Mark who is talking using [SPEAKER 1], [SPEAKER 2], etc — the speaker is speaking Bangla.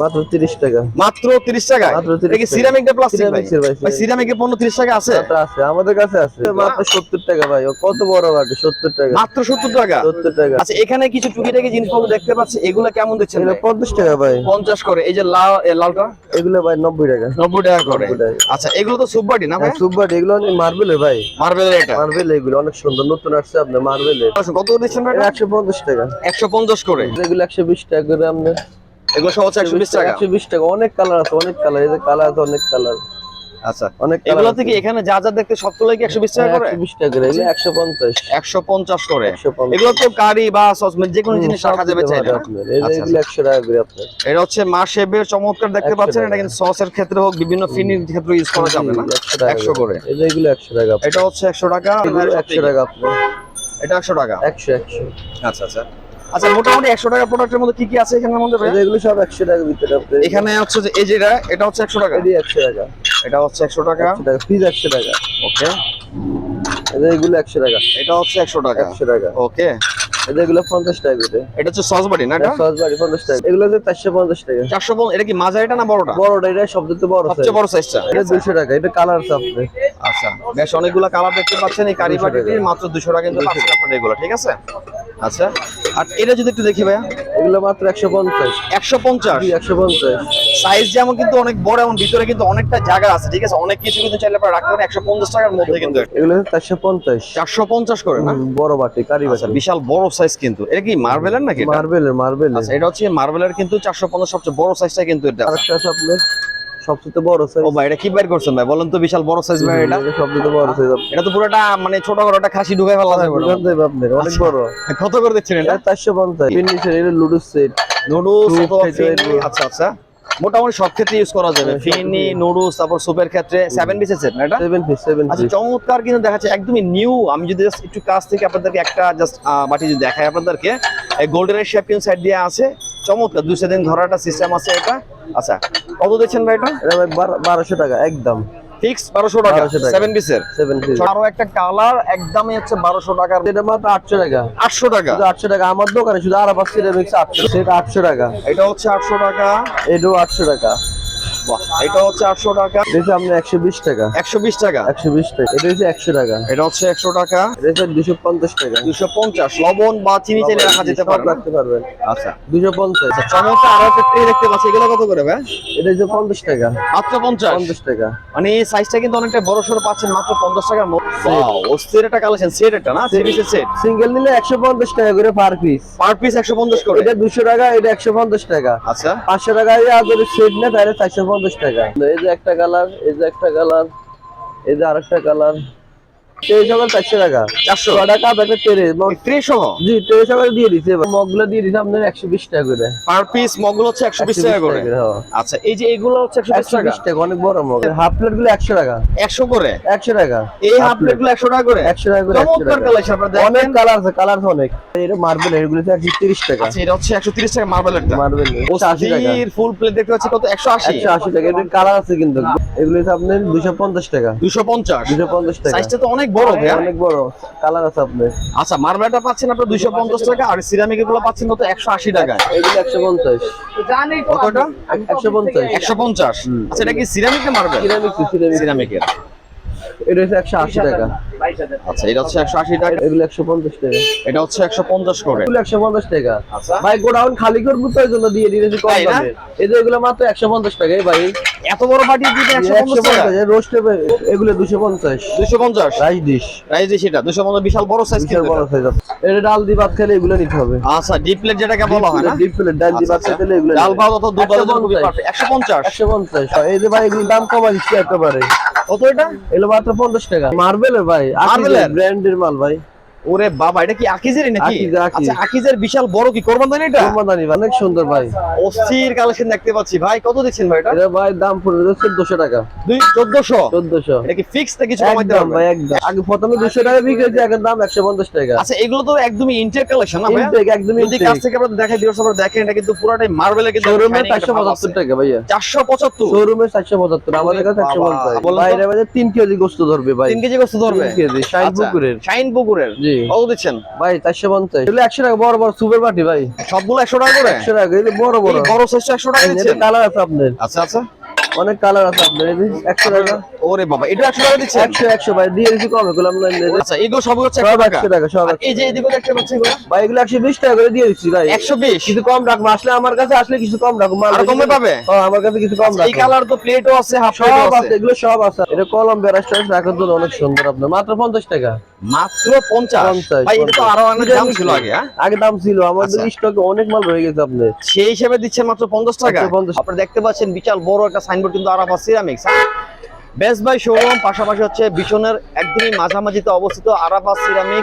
[SPEAKER 1] মাত্র তিরিশ টাকা।
[SPEAKER 2] মাত্র 30 টাকা
[SPEAKER 1] 30
[SPEAKER 2] এটা কি সিরামিক না প্লাস্টিক ভাই?
[SPEAKER 1] ভাই,
[SPEAKER 2] সিরামিকের পণ্য 30 টাকা আছে?
[SPEAKER 1] আছে আমাদের কাছে আছে। মাত্র সত্তর টাকা ভাই ও কত বড় সত্তর টাকা।
[SPEAKER 2] মাত্র 70 টাকা? আচ্ছা এখানে কিছু টুকিটাকি জিনিসপত্র দেখতে পাচ্ছি এগুলা কেমন দিচ্ছেন?
[SPEAKER 1] পঞ্চাশ টাকা ভাই।
[SPEAKER 2] 50 করে এই যে লাল লালটা?
[SPEAKER 1] এগুলো ভাই নব্বই টাকা।
[SPEAKER 2] 90 টাকা করে। আচ্ছা এগুলো তো সুপারটি না ভাই?
[SPEAKER 1] হ্যাঁ, সুপার এগুলো অনেক মার্বেলের ভাই।
[SPEAKER 2] মার্বেলের এটা?
[SPEAKER 1] মার্বেল এগুলো অনেক সুন্দর নতুন আসছে আপনার মার্বেলের
[SPEAKER 2] কত দিচ্ছেন ভাই
[SPEAKER 1] একশো পঞ্চাশ টাকা।
[SPEAKER 2] 150 করে।
[SPEAKER 1] এগুলো একশো বিশ টাকা করে আপনার।
[SPEAKER 2] এগুলো সব 120 টাকা
[SPEAKER 1] একশো বিশ টাকা। অনেক কালার আছে অনেক কালার। এই যে কালার আছে অনেক কালার।
[SPEAKER 2] আচ্ছা।
[SPEAKER 1] অনেক
[SPEAKER 2] এগুলো থেকে এখানে যা যা দেখতে সবগুলো কি 120 টাকা করে?
[SPEAKER 1] টাকা করে এগুলো একশো পঞ্চাশ।
[SPEAKER 2] 150 করে। এগুলো তো কারি বা সসমেট যে কোনো জিনিস রাখা যাবে চাইলে না?
[SPEAKER 1] আপনার। এই যে
[SPEAKER 2] আচ্ছা,
[SPEAKER 1] এগুলো একশো টাকা করে আপনার
[SPEAKER 2] এটা হচ্ছে মা শেবের চমৎকার দেখতে পাচ্ছেন। এটা। কিন্তু সসের ক্ষেত্রে হোক বিভিন্ন ফিনির ক্ষেত্রে ইউজ করা যাবে না।
[SPEAKER 1] একশো
[SPEAKER 2] 100 করে।
[SPEAKER 1] এগুলো একশো টাকা।
[SPEAKER 2] এটা হচ্ছে 100 টাকা।
[SPEAKER 1] এগুলো একশো টাকা আপনার
[SPEAKER 2] এটা 100 টাকা।
[SPEAKER 1] একশো একশো।
[SPEAKER 2] আচ্ছা আচ্ছা। আচ্ছা মোটামুটি 100 টাকা প্রোডাক্টের মধ্যে কি কি আছে এখানের মধ্যে?
[SPEAKER 1] এই এগুলো সব একশো টাকার ভিতরে
[SPEAKER 2] এখানে হচ্ছে যে এই যেটা এটা হচ্ছে 100 টাকা।
[SPEAKER 1] এটি একশো টাকা।
[SPEAKER 2] এটা হচ্ছে
[SPEAKER 1] একশো টাকা। ফিজ একশো টাকা।
[SPEAKER 2] ওকে
[SPEAKER 1] এই এগুলো একশো টাকা।
[SPEAKER 2] এটা হচ্ছে 100 টাকা।
[SPEAKER 1] একশো টাকা।
[SPEAKER 2] ওকে
[SPEAKER 1] এই এগুলো পঞ্চাশ টাকা করে।
[SPEAKER 2] এটা হচ্ছে সস না এটা?
[SPEAKER 1] সস পঞ্চাশ টাকা। এগুলো চারশো পঞ্চাশ টাকা।
[SPEAKER 2] 450 এটা কি মাজা এটা না বড়টা?
[SPEAKER 1] বড়টা এটা সবচেয়ে বড়।
[SPEAKER 2] সবচেয়ে বড় সাইজটা
[SPEAKER 1] এটা দুশো টাকা এটা কালার আছে
[SPEAKER 2] আচ্ছা। বেশ অনেকগুলো কালার দেখতে পাচ্ছেন এই কারি
[SPEAKER 1] 200
[SPEAKER 2] বাটিটির
[SPEAKER 1] টাকা।
[SPEAKER 2] মাত্র 200 টাকা কিন্তু পাচ্ছেন আপনারা এগুলো ঠিক আছে? আচ্ছা। আর এটা যদি একটু দেখি ভাইয়া।
[SPEAKER 1] এগুলো মাত্র একশো পঞ্চাশ।
[SPEAKER 2] 150
[SPEAKER 1] একশো পঞ্চাশ।
[SPEAKER 2] সাইজ যেমন কিন্তু অনেক বড় এবং ভিতরে কিন্তু অনেকটা জায়গা আছে ঠিক আছে? অনেক কিছু কিন্তু চাইলে আপনারা রাখতে পারেন। 150 টাকার মধ্যে কিন্তু।
[SPEAKER 1] এগুলো চারশো পঞ্চাশ।
[SPEAKER 2] 450 করে না?
[SPEAKER 1] বড় বাটি কারি
[SPEAKER 2] আচ্ছা
[SPEAKER 1] বাটি
[SPEAKER 2] বিশাল বড় সাইজ কিন্তু। এটা কি মার্বেলের নাকি?
[SPEAKER 1] মার্বেলের মার্বেলের।
[SPEAKER 2] আচ্ছা এটা হচ্ছে মার্বেলের কিন্তু 450 সবচেয়ে বড় সাইজটা কিন্তু এটা।
[SPEAKER 1] আরেকটা আছে আপনার? সবচেয়ে বড় সাইজ
[SPEAKER 2] ও ভাই এটা কি বাইর করছেন ভাই? বলেন তো বিশাল বড় সাইজ ভাই এটা।
[SPEAKER 1] সবচেয়ে বড় সাইজ
[SPEAKER 2] এটা তো পুরোটা মানে ছোট করে একটা খাসি ঢুকাই ফেলা যাবে
[SPEAKER 1] আপনার অনেক বড়।
[SPEAKER 2] কত করে দিচ্ছেন এটা?
[SPEAKER 1] এটা চারশো পঞ্চাশ। এটা লুডো সেট পারব।
[SPEAKER 2] আচ্ছা আচ্ছা। মোটামুটি সব ক্ষেত্রে ইউজ করা যাবে।
[SPEAKER 1] হ্যাঁ,
[SPEAKER 2] ফিনি নুডলস তারপর সুপের ক্ষেত্রে সেভেন পিসের সেট না এটা?
[SPEAKER 1] সেভেন পিস সেভেন
[SPEAKER 2] আচ্ছা চমৎকার কিন্তু দেখা যাচ্ছে একদমই নিউ আমি যদি জাস্ট একটু কাছ থেকে আপনাদেরকে একটা জাস্ট বাটি যদি দেখাই আপনাদেরকে এই গোল্ডেনের শেপ কিন্তু সাইড দিয়ে আছে। চমৎকার দু সেদিন ধরা একটা সিস্টেম আছে এটা। আচ্ছা কত দিচ্ছেন ভাই এটা?
[SPEAKER 1] বারোশো টাকা একদম।
[SPEAKER 2] ফিক্স টাকা
[SPEAKER 1] 1200 টাকা।
[SPEAKER 2] সেভেন পিসের
[SPEAKER 1] সেভেন পিস
[SPEAKER 2] আরও একটা কালার একদমই হচ্ছে
[SPEAKER 1] এটা মাত্র আটশো টাকা।
[SPEAKER 2] আটশো টাকা?
[SPEAKER 1] শুধু আটশো টাকা। আমার দোকানে শুধু আরাফাত সিরামিক্স আটশো। সেটা আটশো টাকা।
[SPEAKER 2] এটা হচ্ছে আটশো টাকা।
[SPEAKER 1] এটাও আটশো টাকা।
[SPEAKER 2] বাহ, এটা হচ্ছে আটশো টাকা।
[SPEAKER 1] এটা আপনার একশো বিশ টাকা।
[SPEAKER 2] একশো বিশ টাকা?
[SPEAKER 1] একশো বিশ টাকা। এটা হচ্ছে একশো টাকা।
[SPEAKER 2] এটা হচ্ছে একশো টাকা।
[SPEAKER 1] এটা দুশো পঞ্চাশ টাকা।
[SPEAKER 2] দুশো পঞ্চাশ। লবণ বা চিনি চাইলে রাখা যেতে
[SPEAKER 1] রাখতে পারবেন।
[SPEAKER 2] আচ্ছা।
[SPEAKER 1] দুশো পঞ্চাশ।
[SPEAKER 2] চমৎকার আরও একটা ট্রে দেখতে পাচ্ছি। এগুলো কত করে ভাই?
[SPEAKER 1] এটা হচ্ছে পঞ্চাশ টাকা।
[SPEAKER 2] মাত্র পঞ্চাশ?
[SPEAKER 1] পঞ্চাশ টাকা।
[SPEAKER 2] মানে এই সাইজটা কিন্তু অনেকটা বড় সড়ো পাচ্ছেন মাত্র পঞ্চাশ টাকার মধ্যে। অস্থির একটা কালেকশন সেট এটা না? পিসের সেট
[SPEAKER 1] সিঙ্গেল নিলে একশো পঞ্চাশ টাকা করে পার পিস
[SPEAKER 2] পার পিস একশো পঞ্চাশ করে।
[SPEAKER 1] এটা দুশো টাকা এটা একশো পঞ্চাশ টাকা।
[SPEAKER 2] আচ্ছা।
[SPEAKER 1] পাঁচশো টাকা যদি সেট নেয় তাহলে চারশো পঞ্চাশ টাকা। এই যে একটা কালার এই যে একটা কালার এই যে আরেকটা কালার। তেইশ সকাল চারশো টাকা।
[SPEAKER 2] চারশো?
[SPEAKER 1] ছটা কাপ একটা
[SPEAKER 2] ট্রে সহ?
[SPEAKER 1] জি তেইশ সকাল দিয়ে দিচ্ছে মগগুলো দিয়ে দিচ্ছে আপনার একশো বিশ টাকা করে।
[SPEAKER 2] পার পিস মগগুলো হচ্ছে একশো বিশ টাকা করে। আচ্ছা এই যে এগুলো হচ্ছে একশো বিশ টাকা?
[SPEAKER 1] অনেক বড় মগ। হাফ প্লেটগুলো একশো টাকা।
[SPEAKER 2] একশো করে?
[SPEAKER 1] একশো টাকা।
[SPEAKER 2] এই হাফ প্লেট। গুলো একশো টাকা করে?
[SPEAKER 1] একশো টাকা করে একশো
[SPEAKER 2] চমৎকার
[SPEAKER 1] টাকা।
[SPEAKER 2] কালেকশন আপনারা
[SPEAKER 1] অনেক কালার আছে কালার অনেক। এটা মার্বেল এগুলো একশো তিরিশ টাকা।
[SPEAKER 2] আচ্ছা এটা হচ্ছে একশো তিরিশ টাকা মার্বেলেরটা
[SPEAKER 1] মার্বেল আশি টাকা।
[SPEAKER 2] ফুল প্লেট দেখতে পাচ্ছি কত একশো আশি।
[SPEAKER 1] একশো আশি টাকা। কালার আছে কিন্তু। এগুলো আপনার দুশো পঞ্চাশ টাকা।
[SPEAKER 2] দুশো পঞ্চাশ।
[SPEAKER 1] দুশো পঞ্চাশ টাকা।
[SPEAKER 2] সাইজটা তো অনেক বড় ভাইয়া?
[SPEAKER 1] অনেক বড়। কালার আছে আপনার।
[SPEAKER 2] আচ্ছা মার্বেলটা পাচ্ছেন আপনার দুইশো পঞ্চাশ টাকা আর সিরামিকগুলো পাচ্ছেন কত? একশো আশি টাকায়।
[SPEAKER 1] এগুলো একশো পঞ্চাশ।
[SPEAKER 2] কতটা?
[SPEAKER 1] একশো পঞ্চাশ।
[SPEAKER 2] একশো পঞ্চাশ। আচ্ছা এটা কি সিরামিক না মার্বেল?
[SPEAKER 1] সিরামিক সিরামিক
[SPEAKER 2] সিরামিকের
[SPEAKER 1] এটা হচ্ছে একশো আশি টাকা।
[SPEAKER 2] আচ্ছা এটা হচ্ছে একশো আশি টাকা।
[SPEAKER 1] এগুলো একশো পঞ্চাশ টাকা।
[SPEAKER 2] এটা হচ্ছে একশো পঞ্চাশ করে।
[SPEAKER 1] এগুলো একশো পঞ্চাশ টাকা।
[SPEAKER 2] আচ্ছা।
[SPEAKER 1] ভাই গোডাউন খালি করব তো জন্য দিয়ে দিয়েছি কম দামে। এই যে এগুলো মাত্র একশো পঞ্চাশ টাকা এই ভাই।
[SPEAKER 2] এত বড় দিতে একশো পঞ্চাশ টাকা?
[SPEAKER 1] পঞ্চাশ এগুলো দুশো পঞ্চাশ।
[SPEAKER 2] দুশো পঞ্চাশ?
[SPEAKER 1] Rice dish.
[SPEAKER 2] প্রাইস দিয়ে সেটা দুশো পঞ্চাশ বিশাল বড় সাইজ
[SPEAKER 1] বিশাল বড় সাইজ এটা ডাল দিয়ে ভাত খেলে এগুলো নিতে হবে।
[SPEAKER 2] আচ্ছা ডিপ প্লেট যেটাকে বলা হয় না?
[SPEAKER 1] ডিপ প্লেট ডাল দিয়ে ভাত
[SPEAKER 2] আচ্ছা,
[SPEAKER 1] খেলে এগুলো
[SPEAKER 2] ডাল ভাত অত দুধ ভাতের জন্য খুবই
[SPEAKER 1] 150
[SPEAKER 2] পারফেক্ট একশো পঞ্চাশ।
[SPEAKER 1] একশো পঞ্চাশ। এই যে ভাই এগুলো দাম কমা দিচ্ছি একেবারে।
[SPEAKER 2] কত এটা?
[SPEAKER 1] এলো মাত্র পঞ্চাশ টাকা। মার্বেলের ভাই
[SPEAKER 2] মার্বেলের?
[SPEAKER 1] ব্র্যান্ডের মাল ভাই?
[SPEAKER 2] ওরে বাবা এটা কি আকিজের নাকি। আচ্ছা আকিজের বিশাল বড় কি করবেন জানি এটা?
[SPEAKER 1] অনেক সুন্দর ভাই।
[SPEAKER 2] অস্থির কালেকশন দেখতে পাচ্ছি। ভাই কত দিচ্ছেন ভাই এটা?
[SPEAKER 1] এটা ভাই দাম পড়বে চোদ্দশো টাকা।
[SPEAKER 2] দুই চোদ্দশো?
[SPEAKER 1] চোদ্দশো।
[SPEAKER 2] এটা কি ফিক্স কিছু কমাইতে
[SPEAKER 1] ভাই একদম। আগে প্রথমে দুশো টাকা বিক্রি হয়েছে এখন দাম একশো পঞ্চাশ টাকা।
[SPEAKER 2] আচ্ছা এগুলো তো একদমই ইন্টেক কালেকশন না ভাই
[SPEAKER 1] Intake, একদম
[SPEAKER 2] যদি কাছ থেকে আপনারা দেখেন ভিউয়ার্স আপনারা দেখেন এটা কিন্তু পুরোটাই মার্বেলের কিন্তু
[SPEAKER 1] শোরুমে চারশো পঁচাত্তর টাকা ভাইয়া।
[SPEAKER 2] চারশো পঁচাত্তর?
[SPEAKER 1] শোরুমে চারশো পঁচাত্তর আমাদের কাছে একশো
[SPEAKER 2] বাবা,
[SPEAKER 1] পঞ্চাশ।
[SPEAKER 2] বলেন তো?
[SPEAKER 1] বাইরে বাজে তিন কেজি গোস্ত ধরবে ভাই।
[SPEAKER 2] তিন কেজি গোস্ত ধরবে?
[SPEAKER 1] তিন কেজি শাইন
[SPEAKER 2] আচ্ছা,
[SPEAKER 1] পুকুরের।
[SPEAKER 2] শাইন পুকুরের।
[SPEAKER 1] জি। জি।
[SPEAKER 2] কত দিচ্ছেন?
[SPEAKER 1] ভাই চারশো পঞ্চাশ। এগুলো একশো টাকা বড় বড় সুপার পার্টি ভাই।
[SPEAKER 2] সবগুলো একশো টাকা করে?
[SPEAKER 1] একশো টাকা এগুলো বড় বড়।
[SPEAKER 2] বড় সাইজটা একশো টাকা
[SPEAKER 1] কালার আছে আপনার
[SPEAKER 2] আচ্ছা আচ্ছা।
[SPEAKER 1] অনেক কালার আছে আপনার একশো টাকা।
[SPEAKER 2] ওরে বাবা এটা একশো টাকা দিচ্ছেন?
[SPEAKER 1] একশো একশো ভাই দিয়ে দিচ্ছি কমে করলাম
[SPEAKER 2] আচ্ছা এগুলো সব হচ্ছে
[SPEAKER 1] সব
[SPEAKER 2] একশো টাকা?
[SPEAKER 1] সব
[SPEAKER 2] এই যে এদিকে দেখতে পাচ্ছি
[SPEAKER 1] ভাই এগুলো একশো বিশ টাকা করে দিয়ে দিচ্ছি ভাই।
[SPEAKER 2] একশো বিশ?
[SPEAKER 1] কিছু কম রাখব আসলে আমার কাছে আসলে কিছু কম রাখব মাল
[SPEAKER 2] কমে পাবে?
[SPEAKER 1] হ্যাঁ আমার কাছে কিছু কম
[SPEAKER 2] এই
[SPEAKER 1] রাখব।
[SPEAKER 2] কালার তো প্লেটও আছে হাফ
[SPEAKER 1] সব আছে। এগুলো সব আছে। এটা কলম বেরাস্টার রাখার জন্য অনেক সুন্দর আপনার মাত্র পঞ্চাশ টাকা।
[SPEAKER 2] মাত্র পঞ্চাশ।
[SPEAKER 1] পঞ্চাশ
[SPEAKER 2] ভাই এটা তো আরও অনেক দাম ছিল আগে হ্যাঁ?
[SPEAKER 1] আগে দাম ছিল আমাদের
[SPEAKER 2] আচ্ছা।
[SPEAKER 1] স্টকে অনেক মাল রয়ে গেছে
[SPEAKER 2] সেই হিসেবে দিচ্ছেন মাত্র পঞ্চাশ টাকা। আপনারা দেখতে পাচ্ছেন বিশাল বড় একটা সাইনবোর্ড কিন্তু Arafa ceramics best buy showroom পাশাপাশি হচ্ছে বিশনের একদমই মাঝামাঝিতে অবস্থিত আরাফা সিরামিক্স